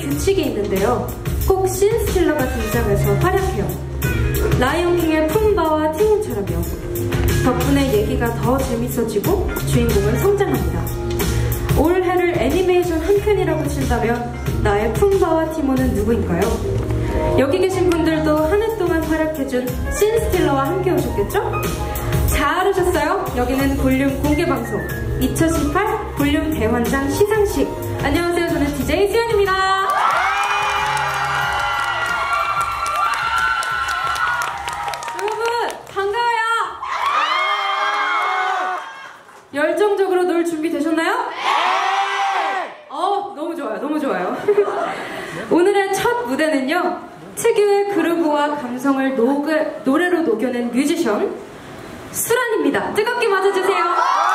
규칙이 있는데요. 꼭 신스틸러가 등장해서 활약해요. 라이온킹의 푼바와 티몬처럼요. 덕분에 얘기가 더 재밌어지고 주인공은 성장합니다. 올해를 애니메이션 한 편이라고 친다면 나의 푼바와 티몬은 누구인가요? 여기 계신 분들도 한 해 동안 활약해준 신스틸러와 함께 오셨겠죠? 잘하셨어요. 여기는 볼륨 공개방송 2018 볼륨 대환장 시상식. 안녕하세요. 열정적으로 놀 준비 되셨나요? 어 너무 좋아요. 너무 좋아요. 오늘의 첫 무대는요. 특유의 그루브와 감성을 녹 노래로 녹여낸 뮤지션 수란입니다. 뜨겁게 맞아주세요.